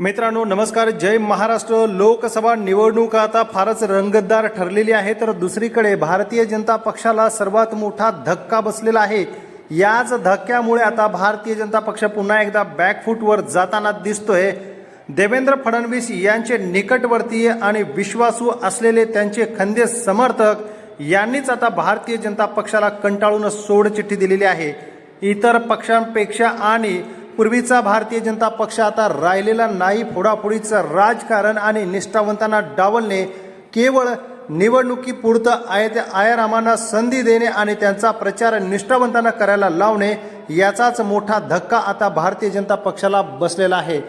मित्रांनो नमस्कार. जय महाराष्ट्र. लोकसभा निवडणूक आता फारच रंगतदार ठरलेली आहे तर दुसरीकडे भारतीय जनता पक्षाला सर्वात मोठा धक्का बसलेला आहे. याच धक्क्यामुळे आता भारतीय जनता पक्ष पुन्हा एकदा बॅकफूटवर जाताना दिसतोय. देवेंद्र फडणवीस यांचे निकटवर्तीय आणि विश्वासू असलेले त्यांचे खंदे समर्थक यांनीच आता भारतीय जनता पक्षाला कंटाळून सोडचिठ्ठी दिलेली आहे. इतर पक्षांपेक्षा आणि पूर्वीचा भारतीय जनता पक्ष आता राहिलेला नाही. फोडाफोडीचं राजकारण आणि निष्ठावंतांना डावलणे केवळ निवडणुकीपुरतं आहे. त्या आयारामांना संधी देणे आणि त्यांचा प्रचार निष्ठावंतांना करायला लावणे याचाच मोठा धक्का आता भारतीय जनता पक्षाला बसलेला आहे.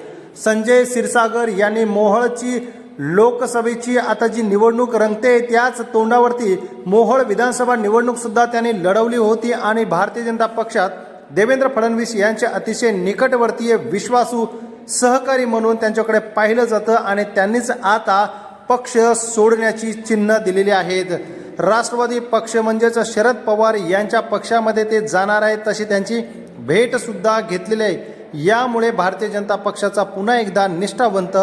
संजय क्षीरसागर यांनी मोहळची लोकसभेची आता जी निवडणूक रंगते त्याच तोंडावरती मोहोळ विधानसभा निवडणूकसुद्धा त्यांनी लढवली होती आणि भारतीय जनता पक्षात देवेंद्र फडणवीस यांचे अतिशय निकटवर्तीय विश्वासू सहकारी म्हणून त्यांच्याकडे पाहिलं जातं आणि त्यांनीच आता पक्ष सोडण्याची चिन्ह दिलेली आहेत. राष्ट्रवादी पक्ष म्हणजेच शरद पवार यांच्या पक्षामध्ये ते जाणार आहेत तशी त्यांची भेटसुद्धा घेतलेली आहे. यामुळे भारतीय जनता पक्षाचा पुन्हा एकदा निष्ठावंत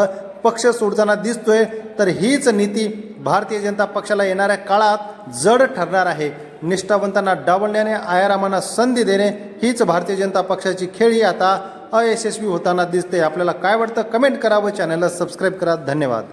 पक्ष सोडताना दिसतोय. तर हीच नीती भारतीय जनता पक्षाला येणाऱ्या काळात जड ठरणार आहे. निष्ठावंतांना डावलण्याने आयारामांना संधी देणे हीच भारतीय जनता पक्षाची खेळी आता अयशस्वी होताना दिसते आपल्याला काय वाटतं? कमेंट करा व चॅनलला सबस्क्राईब करा. धन्यवाद.